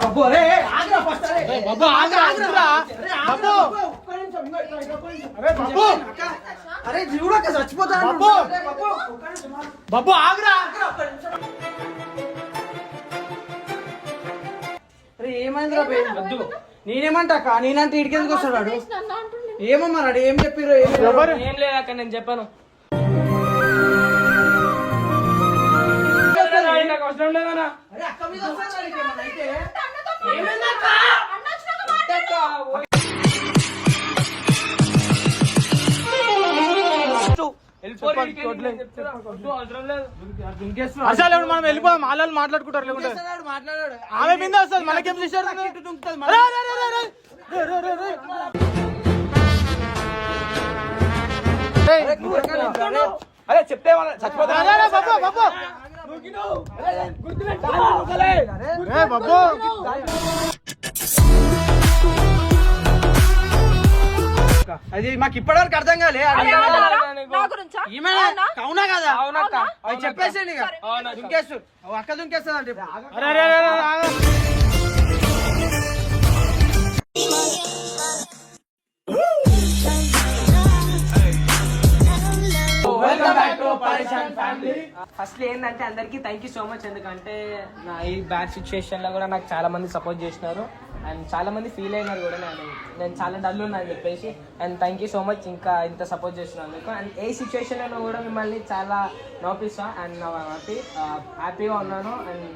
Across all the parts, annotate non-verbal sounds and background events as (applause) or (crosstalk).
అరే ఆగ్రా ఫస్ట్ అరే బాబు ఆగ్రా ఆగ్రా అరే ఆగ్రా. బాబు. బాబు. ఒక్క నిమిషం ఇంకో ఇట్లా ఇట్లా ఒక్క నిమిషం. అరే బాబు. అక్క, చచ్చిపోతాను బాబు. అరే బాబు ఒక్క నిమిషం ఆగు. బాబు ఆగ్రా. ఆగ్రా ఒక్క నిమిషం. అరే ఏమైందిరా వద్దు. నేనేమంటా అక్క? నేనంటే ఇడికి ఎందుకు వస్తాడు వాడు? ఏమమ్మా రాడు ఏం చెప్పిర్రు? ఏం లేదు. ఎవరు? ఏం లేదు అక్కడ నేను చెప్పాను. అవసరం లేదన్నా అరే అక్క మీద అసలు ఇప్పుడు మనం వెళ్ళిపోదాం వాళ్ళు మాట్లాడుకుంటారు లేకుంటే ఆమె మీద వస్తుంది మనకేం చేశారు మళ్ళీ. అరే, అరే చెప్తే చచ్చిపోతా అది మాకు ఇప్పటివరకు అర్థం కాలే. అవునా కదా అవునక్క అది చెప్పేసేయండి ఇక. అవునక్క. దుంకేస్తు ఓ అక్క దుంకేస్తుంది ఫస్ట్ ఏంటంటే అందరికి థ్యాంక్ యూ సో మచ్ ఎందుకంటే నా ఈ బ్యాడ్ సిచ్యువేషన్లో కూడా నాకు చాలా మంది సపోర్ట్ చేసినారు. అండ్ చాలా మంది ఫీల్ అయినారు కూడా నేను. నేను చాలా డల్ ఉన్నా అని చెప్పేసి. And thank you so much ఇంకా ఇంత సపోర్ట్ చేసినందుకు. అండ్ ఏ సిచ్యువేషన్లో కూడా మిమ్మల్ని చాలా నోపిస్తా అండ్ హ్యాపీ హ్యాపీగా ఉన్నాను. అండ్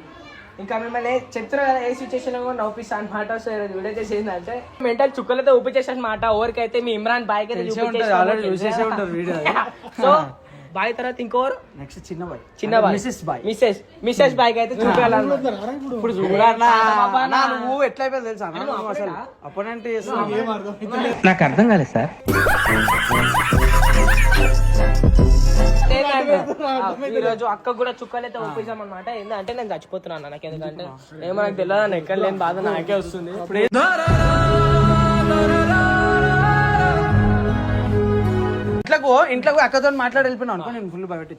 ఇంకా మిమ్మల్ని చెప్తున్నా కదా ఏ సిచ్యువేషన్ కూడా నవ్విస్తా అనమాట సో ఈరోజు వీడియో చేసేది అంటే మెంటల్ చుక్కలతో ఊపిచేసా అనమాట ఎవరికైతే మీ ఇమ్రాన్ బాయ్ అయితే. సో (laughs) బాయ్ తర్వాత ఇంకోరు? నెక్స్ట్ చిన్న బాయ్. చిన్న బాయ్. మిస్సెస్ బాయ్. మిస్సెస్ మిస్సెస్ బాయ్ అయితే చూపించాలన్న ఇప్పుడు చూడరా అన్నా. బాబా అన్నా, నా. నువ్వు ఎట్లా అయిపోయింది తెలుసా అసలు అపోనెంట్ నాకు అర్థం కాలేదు సార్. ఈ రోజు అక్క కూడా చుక్కలైతే ఒప్పించాం అనమాట ఏంటంటే నేను చచ్చిపోతున్నాను నాకు ఎందుకంటే ఏమో నాకు తెలియదు అని ఎక్కడ లేని బాధ నాకే వస్తుంది. ఇంట్లోకి ఇంట్లోకి పోయి అక్కతో మాట్లాడి వెళ్ళిపోయినావు అనుకో నేను ఫుల్ బయట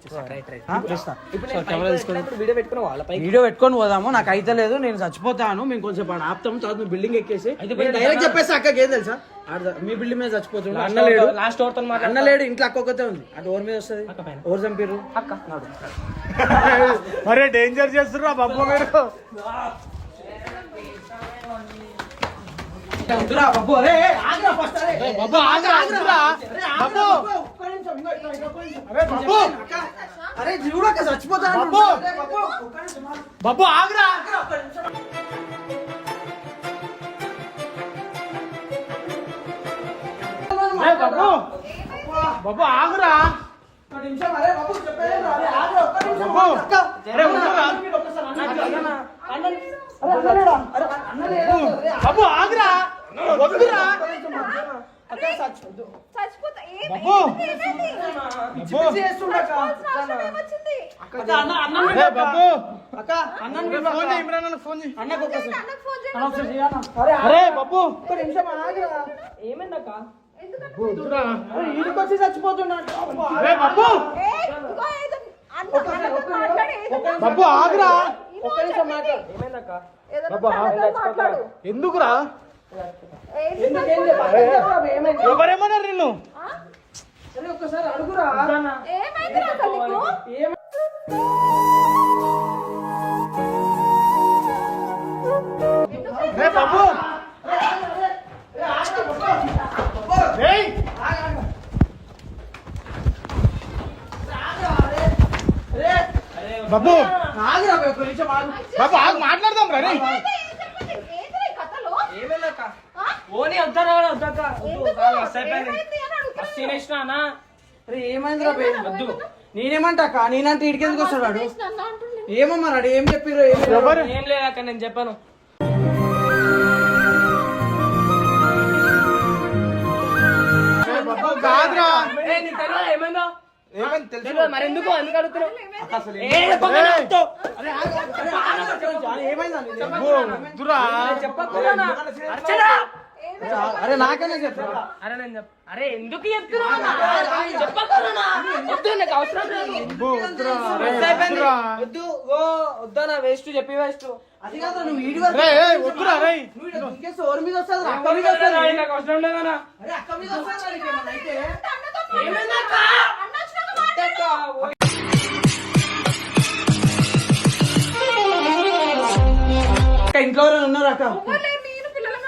వీడియో పెట్టుకొని పోదాము. నాకు అయితే లేదు నేను చచ్చిపోతాను. మేము కొంచెం ఆపుతాము తర్వాత బిల్డింగ్ ఎక్కేసి డైరెక్ట్ చెప్పేసి అక్కకి ఏం తెలుసా? మీ బిల్డింగ్ మీద చచ్చిపోతుండు. అన్న లేడు. లాస్ట్ ఓవర్తో అన్న మాట్లాడిన లేడు ఇంట్లో అక్క ఒక్కతే ఉంది. అటు ఓర్ మీద వస్తుంది? పైన. ఓర్ చంపిర్రు? అక్క. అరే డేంజర్ చేస్తుర్రా బాబు మీరు వద్దురా బాబు, అరే, ఆగ్రా first, అరే. బాబు ఆగ్రా ఆగ్రా. ఆగ్రా బాబు. బాబు, ఒక్క నిమిషం. అరే బాబు. అక్క, అరే ఆగు. బాబు ఆగ్రా. ఆగ్రా, ఒక్క నిమిషం. ఆగురా. అరే ఆగ్రా, ఉండురా. అన్న అన్న, అరే, అన్న? అరే, బాబు ఆగురా. వద్దురా. అక్క, చచ్చిపోద్దు. చచ్చిపోతా ఏ- బాబు. ఏమైంది? పిచ్చి పిచ్చి చేస్తుండు అక్క. చచ్చిపోవాల్సిన అవసరం ఏమొచ్చింది? అక్క, అన్న, అన్నని ఏ పిలువు అక్క. బాబు అక్క, అన్నని పిలువు ఫోన్ అక్క. చేయి ఇమ్రాన్ అన్నకు ఫోన్ చేయి అన్నకు ఒక్కసారి. అన్నకు ఫోన్ చేయండి. అన్న ఒకసారి చేయనా? అరే, అరే బాబు ఒక్క నిమిషం ఆగురా. ఏమైందక్క ఎందుకంటే వద్దురా అరే, ఈడికి వచ్చి చచ్చిపోతున్నాడు. అబ్బా. అరే బాబు ఏ, ఇదిగో ఏదో అన్న అన్నతో మాట్లాడు, ఏదో బాబు ఆగురా ఒక్క నిమిషం మాట్లాడు. ఏమైందక్క ఏదో బాబు, అన్నతో మాట్లాడు. ఎందుకురా ఎవరేమన్నారు నిన్ను? ఒక్కసారి అడుగురా. బాబు. బాబు! ఆగు. మాట్లాడదాం రా రే ఏంటి? చెప్పండి. ఏంటి ఈ కథలో? ఏమైందక్క? ఓని వద్దరా వద్దక్క? మస్తు తినేసినా అన్నా? ఏమైందిరా? వద్దు. నేనేమంటా నేనంటే ఇడికి ఎందుకు వస్తాడు వాడు? ఏం చెప్పిర్రు? ఏం లేదు. ఎవరు? ఏం లేదు అక్క నేను చెప్పాను. కాదురా. ఏమైందో? ఏమని తెలుసు? మరి ఎందుకు ఎందుకు అడుగుతున్నావు. ఏమైందా? అరే నాకనే చెప్పు. అరే నేను అరే ఎందుకు అవసరం లేదు. వద్దనా వేస్ట్ చెప్పి వేస్ట్. అది కాదు నువ్వు వీడియో రే ఏ, వద్దురా రే నువ్వు ఇక్కడ దుంకేస్తే ఎవరి మీద వస్తుంది అక్క మీద వస్తుంది. నాకు అవసరం లేదనా అరే అక్క మీద వస్తుంది అయితే. ఇంట్లో ఉన్నారు అక్క?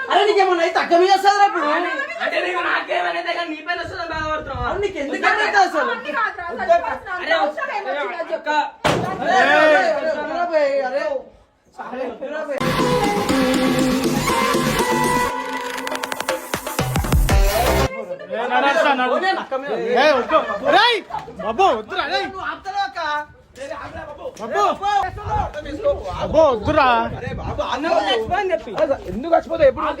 అరే నీకేమన్నా అయితే అక్క మీద వస్తుంది అప్పుడు అంటే నీకు నాకేమైనా కానీ నీ పైన వస్తుందని బాధపడుతున్నావా నీకు ఎందుకు అయితే అసలు. అరే. రేయ్ బాబు వద్దురా వద్దురా ఎందుకు చచ్చిపోతే ఎప్పుడు అక్క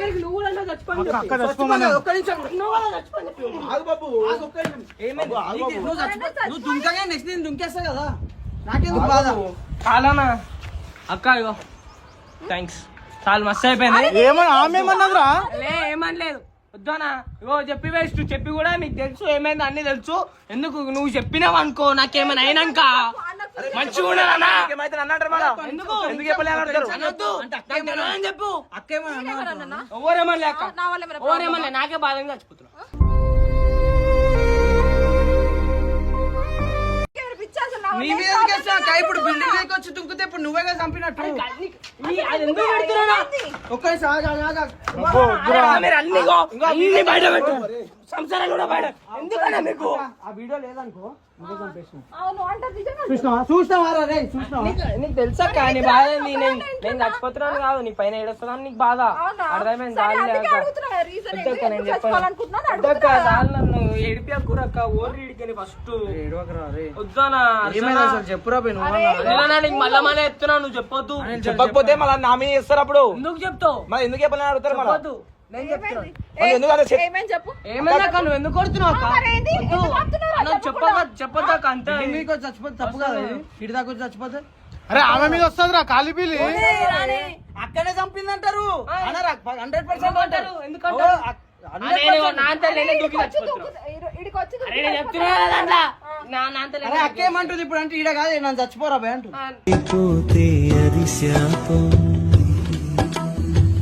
ఒక్క నిమిషం. నువ్వు కూడా చచ్చిపోని చెప్పి. ఆగు బాబు ఆగు. ఒక్క నిమిషం. నీకు- నువ్వు చచ్చిపో నువ్వు దుంకగా నెక్స్ట్ నేను దుంకేస్తా కదా? నాకెందుకు బాధ? చాలానా అక్క ఇగో. థ్యాంక్స్ చాలా మస్తు అయిపోయింది. ఏమన్నా ఆమె ఏమన్నదిరా? లే ఏమనలేదు. వద్దానా ఇగో చెప్పి వేస్ట్. చెప్పి కూడా నీకు తెలుసు. ఏమైంది? అన్ని తెలుసు. ఎందుకు నువ్వు చెప్పినావు అనుకో నాకేమైనా అయినాక? మంచిగా ఉండదన్నా ఎందుకు? ఎందుకు చెప్పలేదు అనొద్దు. నాకు చెప్పు. అక్కేమన్నా ఎవరేమన్నా ఎవరేమన్నా బాధగా చచ్చిపోతున్నా నా మీద ఇప్పుడు బిల్డింగ్ దగ్గరికి వచ్చి దుంకుతే ఇప్పుడు నువ్వేగా చంపినట్టు. నీ- అది ఎందుకు పెడుతున్నానా? ఒక్క నిమిషం ఆగు, ఆగు, ఆగు. బాబు వద్దురా అరే, మీరు అన్ని ఇగో, అన్ని బయట పెట్టు. కూడా బయట ఎందుకన్నా మీకు? ఆ వీడియో లేదనుకో నీకు తెలుసా కానీ బాధ? నేను నేను చచ్చిపోతున్నాను. కాదు నీ పైన ఏడుస్తున్నాను నీకు బాధ. అవునా? అర్థమైంది? నన్ను ఏడిపియకురక్క ఓర్రి ఇడికని ఫస్ట్ వద్దానా చెప్పురా మళ్ళా మళ్ళీ చెప్తున్నా నువ్వు చెప్పొద్దు. చెప్పకపోతే మళ్ళీ నా మీద చేస్తారు అప్పుడు. ఎందుకు చెప్తావు? మరి ఎందుకు చెప్పాలని అడుగుతారు ఎందుకు కొడుతున్నావు అంతే. చచ్చిపోతే తప్పు కదా ఇది ఇటు దాకా వచ్చి చచ్చిపోతే? అరే ఆమె మీద వస్తుందిరా కాలిపీలి అక్కడే చంపిందంటారు. హండ్రెడ్ పర్సెంట్ అంటారు? అక్కేమంటుంది ఇప్పుడు అంటే ఈడ కాదు నన్ను చచ్చిపోరా భయ అంటుంది.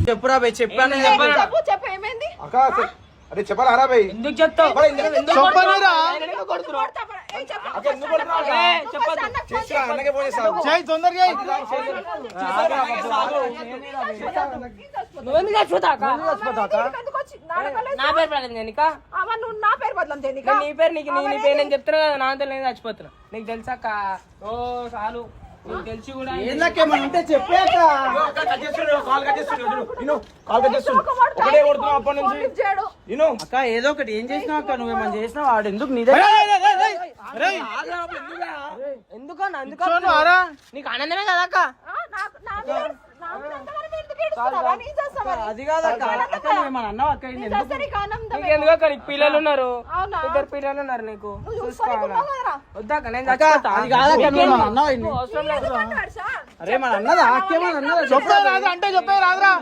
చెప్పురా భయ్ చెప్పాను? చెప్పు చెప్పు ఏమైంది అక్క చె- అరే చెప్పాలా రా భయ్ ఎందుకు చెప్తావు చేయి తొందరగా నా పేరు నువ్వు నా పేరు బదలం చేయనీకా? నేను నీ పేరు నీకు నీ పేరు నేను చెప్తున్నా కదా నా అంతా నేను చచ్చిపోతున్నా నీకు తెలుసా అక్క ఓ చాలు తెలిసి కూడా ఏందక్కేమని ఉంటే చెప్పాక కట్ చేస్తున్నాడు కాల్ కట్ చేస్తున్నాడు. నేను కాల్ కట్ చేస్తున్నాడు. చౌకబాటు ఒకటే కొడుతున్నావు అప్పటి ఫోన్ నుంచి లిఫ్ట్ చేయడు. నేను అక్క ఏదో ఒకటి ఏం చేసినావు అక్క? నువ్వేమని చేసినావు? వాడు ఎందుకు నీ ఎందుకన్నా ఎందుకు కూర్చోను, ఆరా. నీకు ఆనందమే కదా అక్క అది కాదు అక్క. అక్క నువ్వేమని అన్నావు అక్క? నీ ఇది చేస్తే నీకు ఆనందమే. నీకు ఎందుకు అక్క? నీకు పిల్లలు ఉన్నారు. అవునా? ఇద్దరు పిల్లలు ఉన్నారు నీకు? వద్దాక నేను అది కాదక్క నువ్వు అన్నావు అవసరం లేదు? అరే మన అన్నదా? అక్కేమని అన్నదా? చెప్పే. రాదు అంటే చెప్పే రాదురా.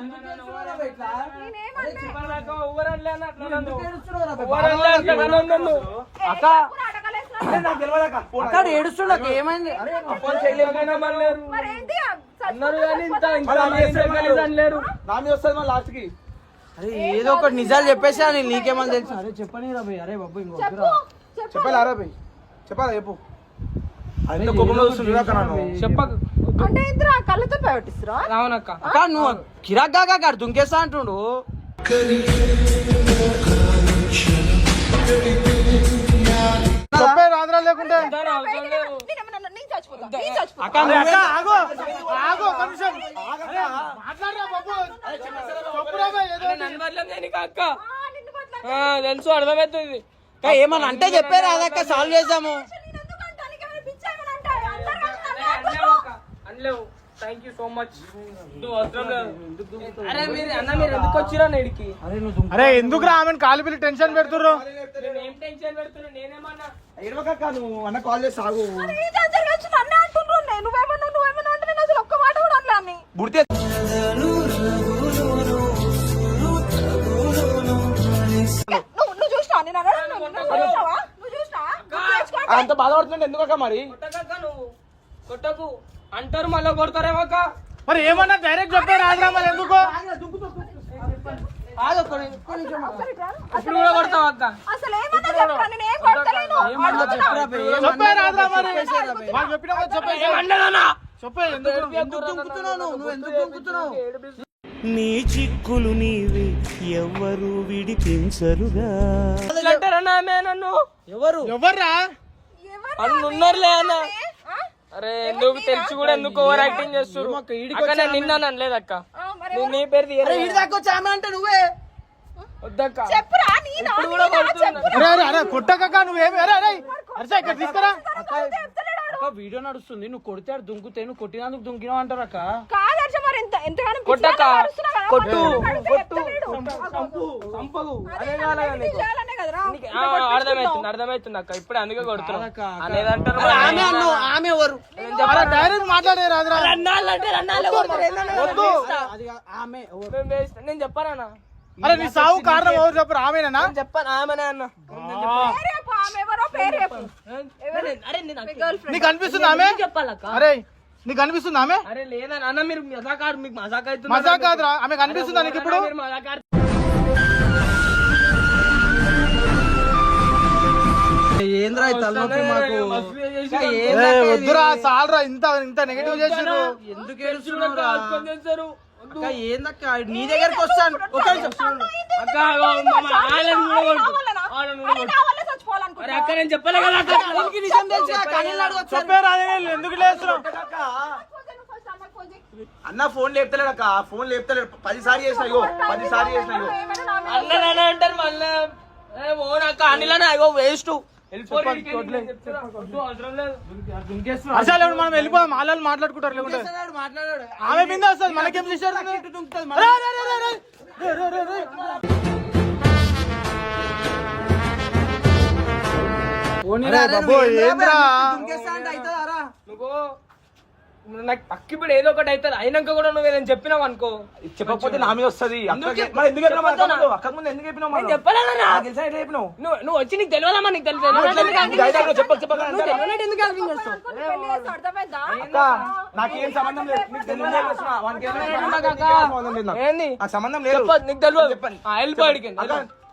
అక్క. అక్కడ ఏడుస్తుండ ఏమైంది? అరే అన్నారు కానీ ఇంత నా మీద వస్తుంది మళ్ళీ లాస్ట్కి అరే ఏదో ఒకటి నిజాలు చెప్పేసి అని నీకేమని తెలుసు? అరే చెప్పని రా భయ్. అరే బాబు ఇంకో చెప్పు. చెప్పు. చెప్పాలా రా భయ్? చెప్పాలా చెప్పు. కోపంలో చెప్పక అంటే ఇంద్ర కళ్ళతో పెట్టిస్తురా అవునక్క అక్క నువ్వు కిరాక్ కాక అక్కడ దుంకేస్తా అంటుండు. అవసరం చెప్పురా తెలుసు అర్థమవుతుంది. ఏమన్నా అంటే చెప్పే రాదక్క సాల్వ్ అనలేవు అనలేవు. థ్యాంక్ యూ సో మచ్ అరే మీరు అన్న మీరు ఎందుకు వచ్చిరా నేడికి? అరే ఎందుకురా ఆమెను కాలిపిల్లి టెన్షన్ పెడుతుర్రు? అన్న కాల్ చేసి నువ్వేమన్నా ఒక్క కూడా నువ్వు అంత బాధపడుతుండే ఎందుకక్క మరి? కొట్టకు. అంటారు మళ్ళీ కొడతారేమో మరి ఏమన్నా డైరెక్ట్ చెప్పారు ఆగ్రామాలు ఎందుకో? ఇప్పుడు కూడా కొడతావు అక్క. అసలు ఏమన్నా చెప్పరా నేను ఏం నీ చిక్కులు నీవే ఎవ్వరు విడిపించరుగా. అంటారన్నా ఆమె నన్ను ఎవరు? ఎవర్రా అన్ను. ఉన్నారులే అన్న అరే ఎందుకు తెలిసి కూడా ఎందుకు ఓవర్ యాక్టింగ్ చేస్తారు ఏమో అక్క, నేను నిన్న అనలేదు అక్క నీ- నీ పేరు అరే తీయలేదు ఇటు దాకా వచ్చి ఆమె అంటే నువ్వే? వద్దక్క. చెప్పురా నీనా కొడుతున్నా అరే అరే అరే కొట్టకక్క నువ్వేమి అరే అరే అరే ఇక్కడ తీసుకురా. అక్క వీడియో నడుస్తుంది. నువ్వు కొడితే దుంకుతే నువ్వు కొట్టినందుకు దుంకినావు అంటారు అక్క. కాదు హర్ష మరి ఎంత ఎంతగానో కదా, కొట్టు. కొట్టు. సంపగు అదే కాలే కదరా? అర్థమవుతుంది అర్థమవుతుంది అక్క. ఇప్పుడే అందుకే కొడుతున్నా. అనేది అంటారు ఆమె ఆమె ఎవరు? డైరెక్ట్ మాట్లాడే రాదురా. ఆమె నేను చెప్పానా? అరే నీ సావు కారణం ఎవరు చెప్పరు? ఆమెనా? చెప్పాను ఆమెనే అన్న. ఆమె నీకు అనిపిస్తుంది ఆమె? చెప్పాలక్క? అరే నీకు అనిపిస్తుంది ఆమె? అరే లేదన్న అన్న మీరు మజాక్ మీకు మజాక్ అవుతుంది కాదురా ఆమెకు అనిపిస్తుందా నీకు ఇప్పుడు? తలనొప్పి మాకు? వద్దురా సాలరా ఇంత ఇంత నెగటివ్ చేసిర్రు. ఎందుకు. అక్క? ఏందక్క? నీ దగ్గరకు వస్తాను. ఒక. అక్క నేను చెప్పలే కదా ఎందుకు లేస్తున్నావు అన్న ఫోన్ లేపుతలేడు అక్క. ఫోన్ లేపుతలేడు. పదిసారి చేసిన అయ్యో పదిసారి చేసిన అయ్యో ఏమైనా నా మీద అన్నలనే అంటారు మళ్ళీ. ఓ నాకు అనిలనే అగో వేస్ట్ అసలు మనం వెళ్ళిపోదాం? వాళ్ళు మాట్లాడుకుంటారు లేకుంటే. ఆమె మీద వస్తుంది మనకేం చేశారు బాబు, ఏందిరా? నువ్వు నాకు పక్కిప్పుడు ఏదో ఒకటి అవుతుంది అయినాక కూడా నువ్వు ఏదైనా చెప్పినావు అనుకో. చెప్పకపోతే నా మీద వస్తుంది. ఎందుకు చెప్పినావు? చెప్పలేదన్నా తెలుసా ఎట్లా చెప్పినావు? నువ్వు నువ్వు వచ్చి నీకు తెలియదమ్మా నీకు తెలుసు నువ్వు ఎట్లా నీకు సంబంధం లేదు. సంబంధం లేదు. నీకేం. తెలియదు. చెప్పండి.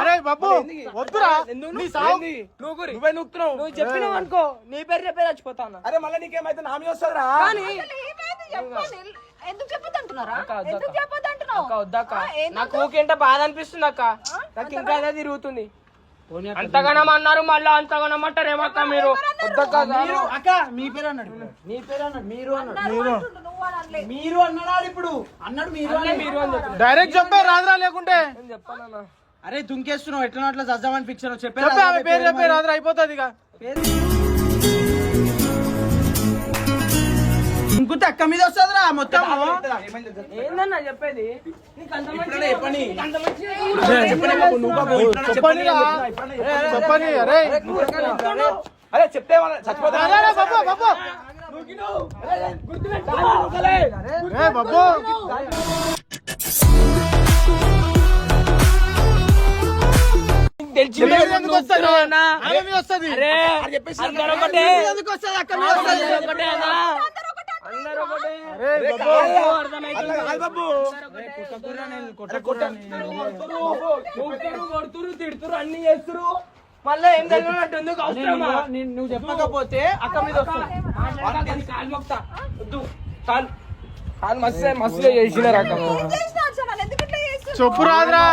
అరే బాబు వద్దురా. నీ నువ్వు- సావు? నువ్వు నూకుతున్నావు. చెప్పినావు అనుకో నీ పేరు చెప్పే అరే మళ్ళీ నీకేమైతే కానీ. ఎందుకు. ఎందుకు ఆ, ఎందుకు? నాకు ఊకేంటే బాధ అనిపిస్తుంది అక్క. నాకు ఇంకా అదే తిరుగుతుంది. అంతగానం అన్నారు మళ్ళీ అంతగానం అంటారు ఏమక్క మీరు. వద్దక్క అక్క. మీ పేరు అన్నాడు. మీ పేరు అన్నాడు. మీరు అన్నాడు. మీరు అన్నాడు ఇప్పుడు. అన్నాడు మీరు డైరెక్ట్ చెప్పే రాదురా లేకుంటే. అరే దుంకేస్తున్నావు. ఎట్లా అట్లా చద్దామని ఫిక్స్ చెప్పే చెప్పే ఆమె పేరు చెప్పే రాదురా అయిపోతుంది ఇక. అక్క మీద వస్తుందిరా మొత్తం. ఏందన్నా చెప్పేది? చెప్పని. చెప్పని అరే. అరే చెప్తే చచ్చిపోతా అరే, అరే, బాబు బాబు ఏ బాబు తెలిసి నీ మీద ఎందుకు వస్తుంది ఆమె మీద వస్తుంది అరే అందరూ ఒకటే ఎందుకు వస్తుంది అక్క మీద వస్తుంది అందరూ ఒకటే అన్నా అందరూ ఒకటే అరే బాబు ఓ, అర్థమైతుంది. కొడుతురు, కొడుతురు, తిడుతురు, అన్ని చేస్తురు మళ్ళీ ఏం అవసరమా? నువ్వు చెప్పకపోతే అక్క మీద వస్తుంది మాట్లాడక నీ కాలు మొక్తా. వద్దు. కాలు. కాలు మస్తు చేస్తున్నావు? చెప్పు రాదురా.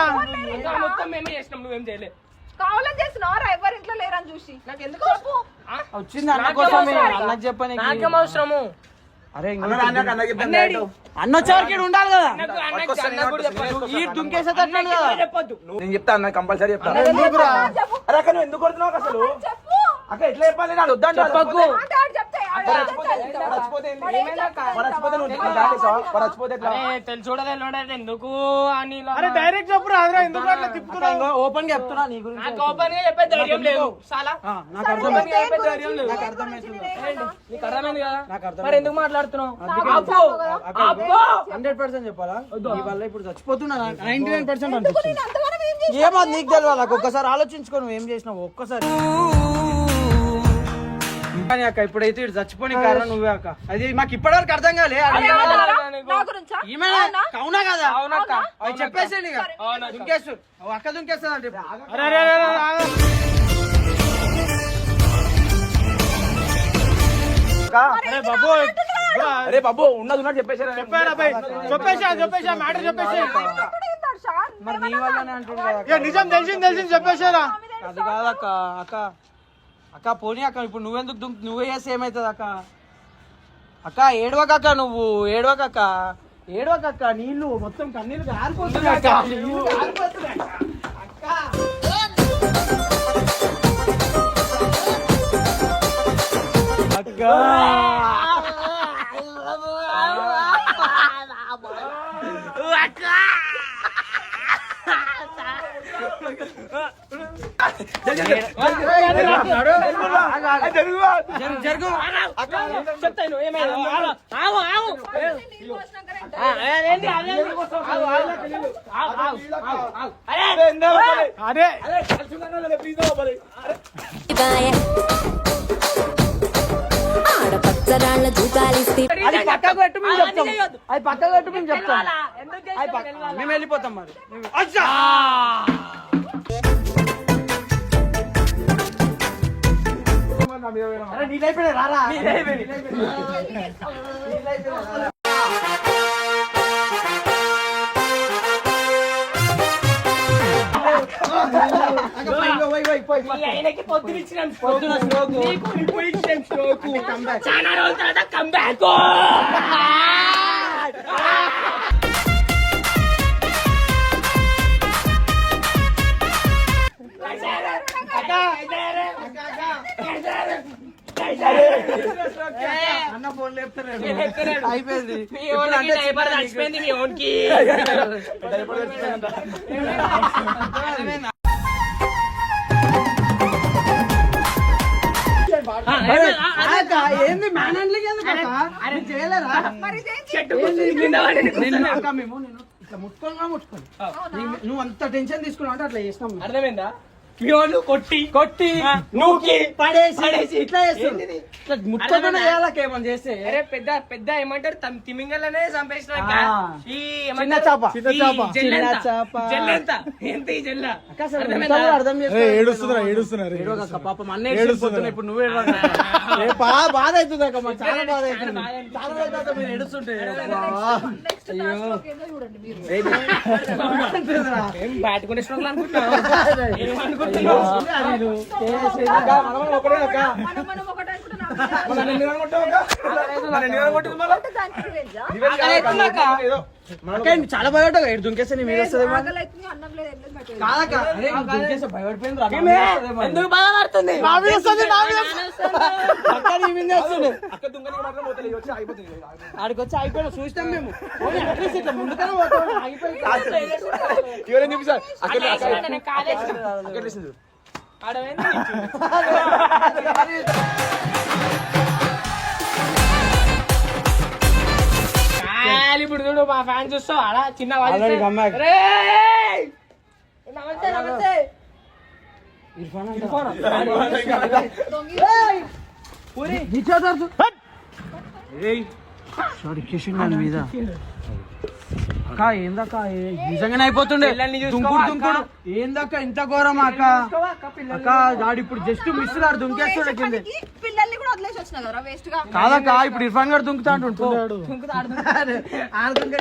ఇంకా మొత్తం మేమే చేసినాం నువ్వేం చేయలే. కావాలని చేస్తున్నావా ఎవరి ఇంట్లో లేరని చూసి. నాకు ఎందుకు చెప్పు. వచ్చింది అన్న నాకేం కోసమే. అవసరం? అన్నకు చెప్పని నాకేం. అవసరము? అరే అన్న వచ్చేవరకు ఉండాలి కదా. అన్నకు అన్నకు అన్న కూడా చెప్పొద్దు. ఈ కదా. నేను చెప్తా అన్న కంపల్సరీ చెప్తా. ఎందుకురా? చెప్పు అరే అక్క నువ్వు ఎందుకు కొడుతున్నావు అసలు? చెప్పు. అక్క ఎట్లా చెప్పాలి? నాడు వద్దంటే ఎందుకు అని డైరెక్ట్ చెప్పు రాదురా ఎందుకు అట్లా ఓపెన్గా చెప్తున్నా నీ గురించి నాకు ఓపెన్గా చెప్పే ధైర్యం లేదు చాలా ఆ, నాకు అర్థం ఓపెన్గా చెప్పే ధైర్యం లేదు. నాకు అర్థమవుతుంది ఏంటి? నీకు అర్థమైంది కదా? నాకు అర్థమైంది. మరి ఎందుకు మాట్లాడుతున్నావు. హండ్రెడ్ పర్సెంట్ చెప్పాలా? నీ వల్ల ఇప్పుడు చచ్చిపోతున్నా నైన్టీ నైన్ పర్సెంట్ ఏమో నీకు తెలియాలి ఒక్కసారి ఆలోచించుకో నువ్వు ఏం చేసినావు ఒక్కసారి. కానీ అక్క ఇప్పుడైతే ఇటు చచ్చిపోని కారణం నువ్వే అక్క అది మాకు ఇప్పటివరకు అర్థం కాలే అవునా? కదా అవునక్క. అది చెప్పేసేయండి ఓ అక్క అరే అరే అరే, అరే, ఆగు. అరే బాబు బా, అరే బాబు ఉన్నది ఉన్నట్టు చెప్పేసారా చెప్పారా చెప్పేసా చెప్పేసా మ్యాటర్ చెప్పేసి? మరి నీ వల్లనే నిజం తెలిసింది తెలిసింది చెప్పేశారా అది కాదక్క అక్క అక్క పోనీ అక్క ఇప్పుడు నువ్వెందుకు దుంక్ నువ్వే చేస్తే ఏమవుతుంది అక్క? అక్క ఏడవకక్క నువ్వు ఏడవకక్క. ఏడవకక్క నీళ్ళు మొత్తం కన్నీళ్ళు కారిపోతున్నాయి అక్క. నీళ్ళు కారిపోతున్నాయి అక్క. అక్క. అక్క. చెప్తాను. అరే, అదే పక్కకు పెట్టు మేము చెప్తాం. అది పక్కకు పెట్టు మేము చెప్తాం? మేము వెళ్ళిపోతాం మరి comeback. చాలా రోజుల తర్వాత comeback. అన్న ఫోన్ అయిపోయింది చచ్చిపోయింది మీ ఓన్కి ఏంది మ్యాన్ హ్యాండ్లింగ్ ఎందుకు చేయలేరా మేము ఇట్లా ముట్టుకోను నువ్వు అంత టెన్షన్ తీసుకున్నావు అంటే అట్లా చేసినాం అర్థమైందా? మీ వాళ్ళు కొట్టి కొట్టి నూకి పడేసి పడేసి. ఇట్లా చేస్తుంది ఇట్లా ముట్టుకోకుండా చేయాలక్క ఏమన్నా చేస్తే? అరే పెద్ద పెద్ద ఏమంటారు? తమ్- తిమింగలనే చంపేసిన ఆ. ఈ చిన్న చాప. చిన్న చాప. చిన్న చాప. జల్లెంత? ఎంత ఈ జల్ల? అర్థం చేసుకో. ఏడుస్తున్నారు, ఏడుస్తున్నారు, ఏడవకక్క, పాపం అన్న ఏడుస్తున్నారు. ఏడుస్తున్నా ఇప్పుడు నువ్వు. ఏ బా- బాధ అవుతుంది అక్క మాకు చాలా బాధ అవుతుంది. బాధ. చాలా రోజుల తర్వాత మీరు ఏడుస్తుంటే. అంటుందిరా. ఏం బ్యాట్ కొనేసిన అనుకుంటున్నావు ఏమనుకుంటున్నావు అది నువ్వు చేసేది. అక్క, మనం ఒకటే అక్క. చాలా భయపడ్డా ఏడు దుంకేస్తే నీ మీద. ఎందుకు బాధపడుతుంది నా వస్తుంది, నా మీద. అక్క నీ మీదే. ఆడికి వచ్చి చూసినాం మేము ఓన్లీ అట్లీస్ట్ ఇట్లా ముందుకనే పోతాం ఆగిపోయి ఇప్పుడు చూడు మా ఫ్యాన్ చూస్తావు అలా చిన్న! నమస్తే నమస్తే ఇర్ఫాన్ సారీ కిషన్ మీద అక్క ఏందక్క నిజంగానే అయిపోతుండే. దుంకుడు ఏందక్క ఇంత ఘోరం అక్క? అక్క గాడు ఇప్పుడు జస్ట్ మిస్ గాడు దుంకేస్తుండే కింద. పనికి పిల్లల్ని కూడా వదిలేసి వచ్చిన కదా వేస్ట్గా. కాదక్క ఇప్పుడు ఇర్ఫాన్ గారు దుంకుతా అంటుంటాడు ఆడుతుంటే